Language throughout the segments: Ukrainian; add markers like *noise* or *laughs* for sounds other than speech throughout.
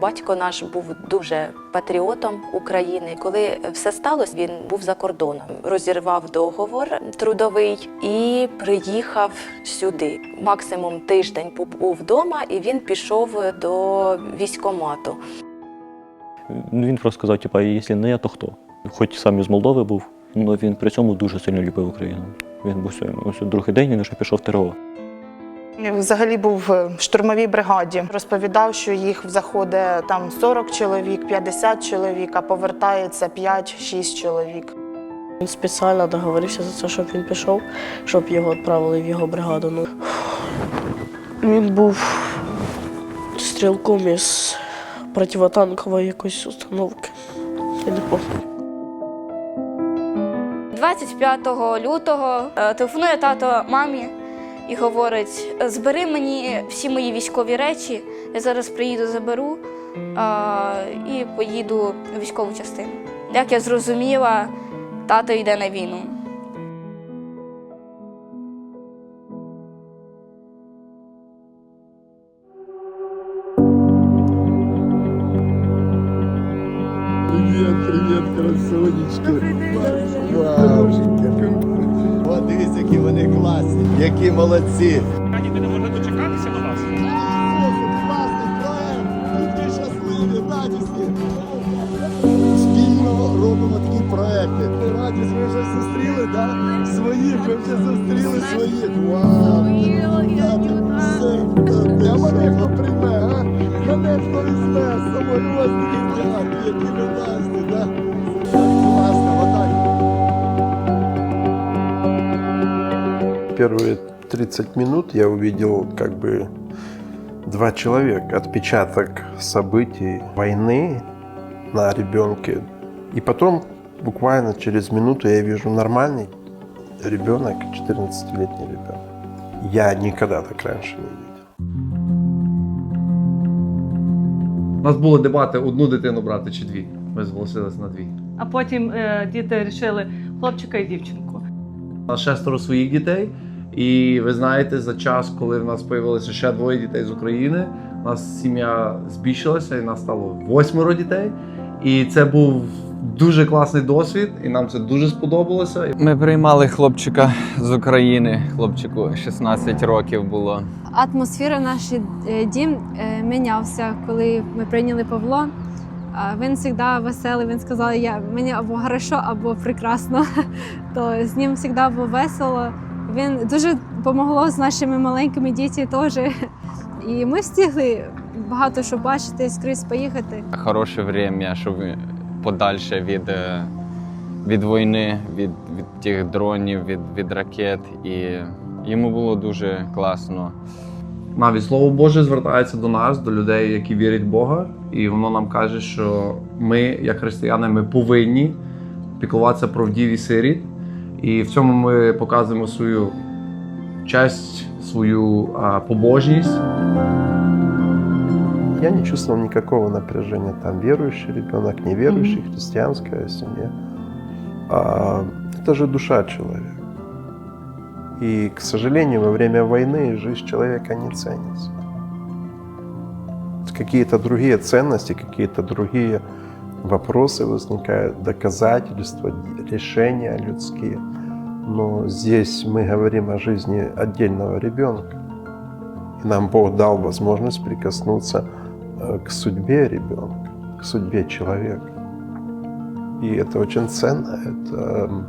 Батько наш був дуже патріотом України. Коли все сталося, він був за кордоном, розірвав договор трудовий і приїхав сюди. Максимум тиждень побув вдома, і він пішов до військкомату. Ну, Він просто сказав, типа, якщо не я, то хто? Хоч сам із Молдови був, але він при цьому дуже сильно любив Україну. Він був другий день він вже пішов в ТРО. Взагалі був в штурмовій бригаді. Розповідав, що їх заходить там 40 чоловік, 50 чоловік, а повертається 5-6 чоловік. Він спеціально договорився за це, щоб він пішов, щоб його відправили в його бригаду. Ну, він був стрілком із противотанкової якоїсь установки. Я не пам'ятаю. 25 лютого е, телефонує тато мамі і говорить: збери мені всі мої військові речі, я зараз приїду, заберу а, і поїду в військову частину. Як я зрозуміла, тато йде на війну. Які молодці. Раді не можна дочекатися до вас. Класний проект, щасливі, радісні. Спільно робимо такі проекти. Радість, ви вже зустріли, да? Своїх, ви вже зустріли своїх. Вау! А мене хто прийме, а? Мене хто візьме з собою? Ось такі які ви класні, да? Первые 30 минут я увидел как бы два человека, отпечаток событий войны на ребенке. И потом, буквально через минуту, я вижу нормальный ребенок, 14-летний ребенок. Я никогда так раньше не видел. У нас були дебати одну дитину брати чи дві. Ми зголосилися на дві. А потім е, діти вирішили хлопчика і дівчинку. У нас шестеро своїх дітей. І ви знаєте, за час, коли в нас з'явилося ще двоє дітей з України, у нас сім'я збільшилася і нас стало восьмеро дітей. І це був дуже класний досвід, і нам це дуже сподобалося. Ми приймали хлопчика з України. Хлопчику 16 років було. Атмосфера в наш е, дім е, мінявся, коли ми прийняли Павло. Він завжди веселий. Він сказав, я мені або хорошо, або прекрасно. *laughs* То з ним завжди було весело. Він дуже допомогло з нашими маленькими дітьми теж. І ми встигли багато що бачити, скрізь поїхати. Хороше время, щоб подальше від, е, від війни, від, від тих дронів, від, від ракет. І йому було дуже класно. Навіть слово Боже звертається до нас, до людей, які вірять в Бога, і воно нам каже, що ми, як християни, ми повинні піклуватися про вдів і сиріт. І в цьому ми показуємо свою честь, свою а, побожність. Я не чувствовал никакого напряжения. Там верующий ребенок, неверующий, христианская семья. А, это же душа человека. И, к сожалению, во время войны жизнь человека не ценится. Какие-то другие ценности, какие-то другие вопросы возникают, доказательства, решения людские. Но здесь мы говорим о жизни отдельного ребенка. И нам Бог дал возможность прикоснуться э, к судьбе ребенка, к судьбе человека. И это очень ценно, это м,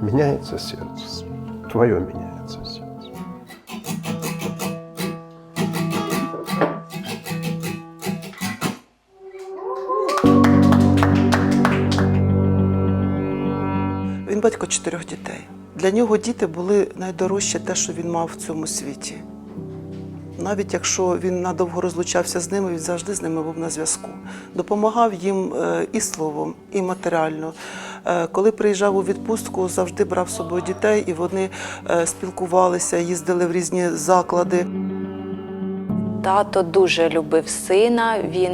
меняется сердце, твое меняется сердце. Батько чотирьох дітей. Для нього діти були найдорожче те, що він мав в цьому світі. Навіть якщо він надовго розлучався з ними, він завжди з ними був на зв'язку. Допомагав їм е, і словом, і матеріально. Е, Коли приїжджав у відпустку, завжди брав з собою дітей, і вони е, спілкувалися, їздили в різні заклади. Тато дуже любив сина. Він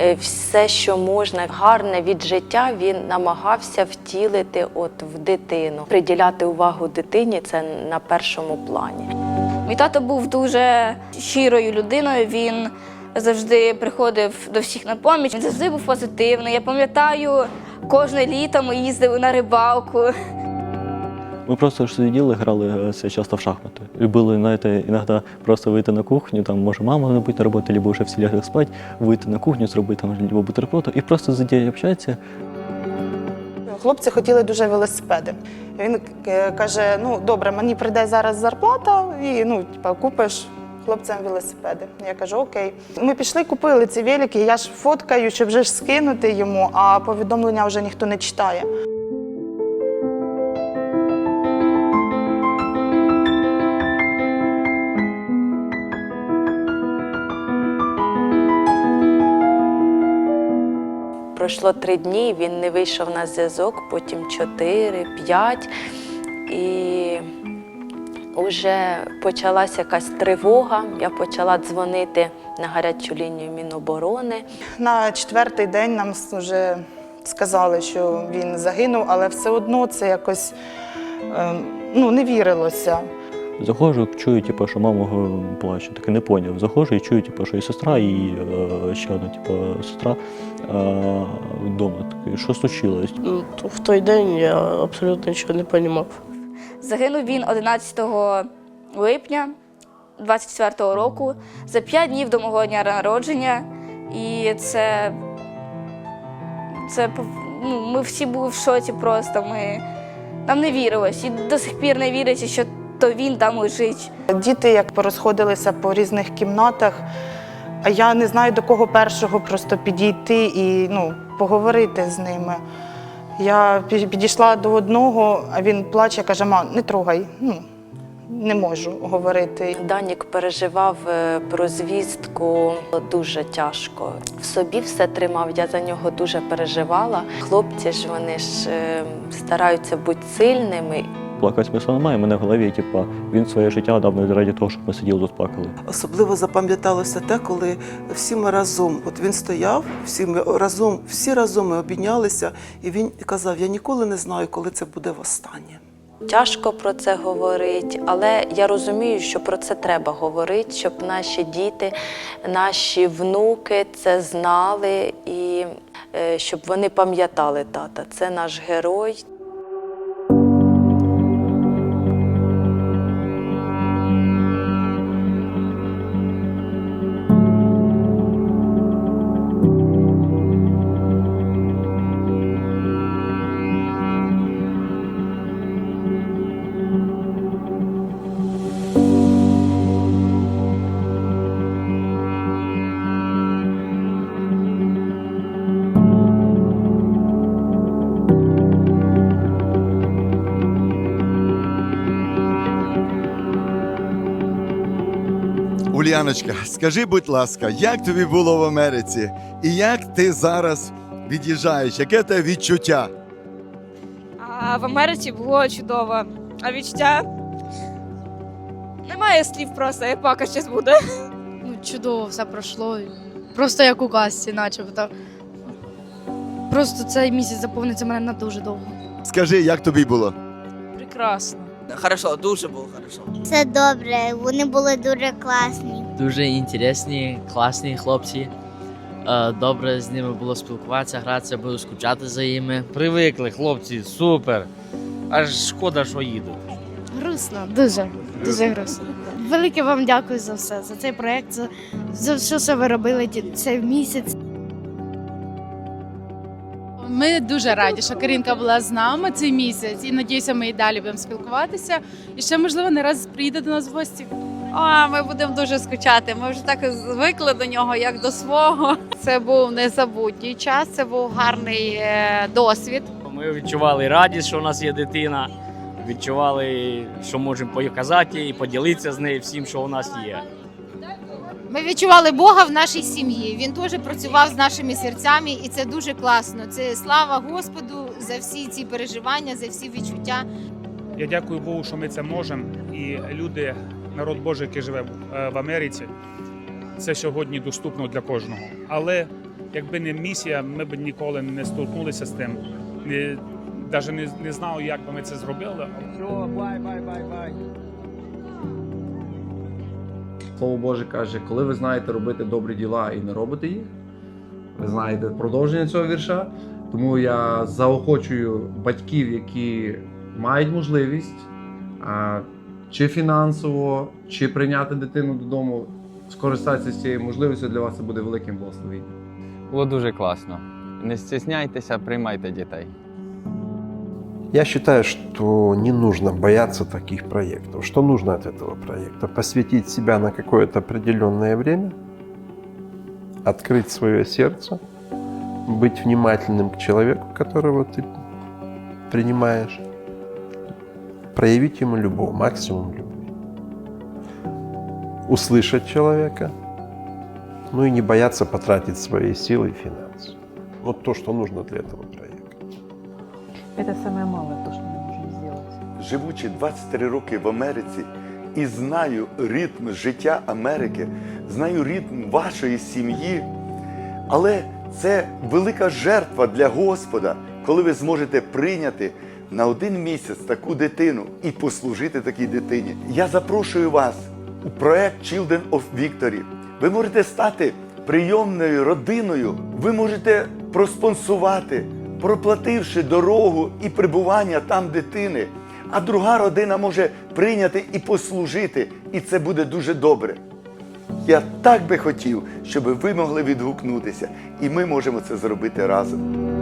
е, все, що можна, гарне від життя, він намагався втілити от в дитину. Приділяти увагу дитині це на першому плані. Мій тато був дуже щирою людиною. Він завжди приходив до всіх на поміч. Він завжди був позитивний. Я пам'ятаю, кожне літо ми їздили на рибалку. Ми просто сиділи, грали е, часто в шахмати. Любили, знаєте, іноді просто вийти на кухню, там може мама не бути на роботі, або вже всі лягли спати, вийти на кухню, зробити там або бутерброд, і просто сидіти общатися. Хлопці хотіли дуже велосипеди. Він е, каже: ну добре, мені прийде зараз зарплата, і ну, типа, купиш хлопцям велосипеди. Я кажу, окей. Ми пішли, купили ці велики, я ж фоткаю, щоб вже ж скинути йому, а повідомлення вже ніхто не читає. Пройшло три дні, він не вийшов на зв'язок, потім чотири, п'ять. І вже почалася якась тривога. Я почала дзвонити на гарячу лінію Міноборони. На четвертий день нам вже сказали, що він загинув, але все одно це якось е, ну, не вірилося. Заходжу, чую, типу, що мама плаче, таки не поняв. Заходжу і чую, типу, що і сестра, і е, ще одна типу, сестра е, вдома. Такий, що случилось? Ну, В той день я абсолютно нічого не розумів. Загинув він 11 липня 24-го року за 5 днів до мого дня народження. І це. це ну, ми всі були в шоці просто. Ми, нам не вірилось. І до сих пір не віриться, що то він там лежить. Діти як порозходилися по різних кімнатах, а я не знаю до кого першого просто підійти і ну, поговорити з ними. Я підійшла до одного, а він плаче, каже: ма, не трогай. Ну, не можу говорити. Данік переживав е, про звістку дуже тяжко. В собі все тримав, я за нього дуже переживала. Хлопці ж вони ж е, стараються бути сильними. Плакати смисла немає. Мене в голові, типу, він своє життя дав не раді того, щоб ми сиділи тут плакали. Особливо запам'яталося те, коли всі ми разом, от він стояв, всі ми разом, всі разом ми обійнялися, і він казав: Я ніколи не знаю, коли це буде востаннє. Тяжко про це говорити, але я розумію, що про це треба говорити, щоб наші діти, наші внуки це знали і е, щоб вони пам'ятали тата. Це наш герой. Ульяночка, скажи, будь ласка, як тобі було в Америці? І як ти зараз від'їжджаєш? Яке те відчуття? А в Америці було чудово. А відчуття немає слів просто, як плакати щас буде. Ну, чудово все пройшло. Просто як у казці, начебто. Просто цей місяць заповниться мене на дуже довго. Скажи, як тобі було? Прекрасно. Хорошо, дуже було хорошо. Все добре, вони були дуже класні. Дуже інтересні, класні хлопці. Е, Добре з ними було спілкуватися, гратися, буду скучати за ними. Привикли, хлопці, супер. Аж шкода, що їдуть. Грустно, дуже, дуже грустно. Велике вам дякую за все, за цей проєкт, за, за все, що ви робили цей місяць. Ми дуже раді, що Карінка була з нами цей місяць, і надіюся, ми і далі будемо спілкуватися. І ще можливо не раз приїде до нас в гості. А ми будемо дуже скучати. Ми вже так звикли до нього, як до свого. Це був незабутній час, це був гарний е, досвід. Ми відчували радість, що у нас є дитина. Відчували, що можемо показати і поділитися з нею всім, що у нас є. Ми відчували Бога в нашій сім'ї. Він теж працював з нашими серцями, і це дуже класно. Це слава Господу за всі ці переживання, за всі відчуття. Я дякую Богу, що ми це можемо. І люди, народ Божий, який живе е, в Америці, це сьогодні доступно для кожного. Але якби не місія, ми б ніколи не столкнулися з тим. Не, навіть не, не знав, як би ми це зробили. Слово Боже каже, коли ви знаєте робити добрі діла і не робите їх, ви знаєте продовження цього вірша. Тому я заохочую батьків, які мають можливість чи фінансово, чи прийняти дитину додому, скористатися з цією можливістю для вас це буде великим благословенням. Було дуже класно. Не стісняйтеся, приймайте дітей. Я считаю, что не нужно бояться таких проектов. Что нужно от этого проекта? Посвятить себя на какое-то определенное время, открыть свое сердце, быть внимательным к человеку, которого ты принимаешь, проявить ему любовь, максимум любви, услышать человека, ну и не бояться потратить свои силы и финансы. Вот то, что нужно для этого проекта. Это самое малое, то, что мы можем сделать. живучи 23 роки в Америці і знаю ритм життя Америки, знаю ритм вашої сім'ї, але це велика жертва для Господа, коли ви зможете прийняти на один місяць таку дитину і послужити такій дитині. Я запрошую вас у проект Children of Victory. Ви можете стати прийомною родиною, ви можете проспонсувати, проплативши дорогу і прибування там дитини. А друга родина може прийняти і послужити, і це буде дуже добре. Я так би хотів, щоб ви могли відгукнутися, і ми можемо це зробити разом.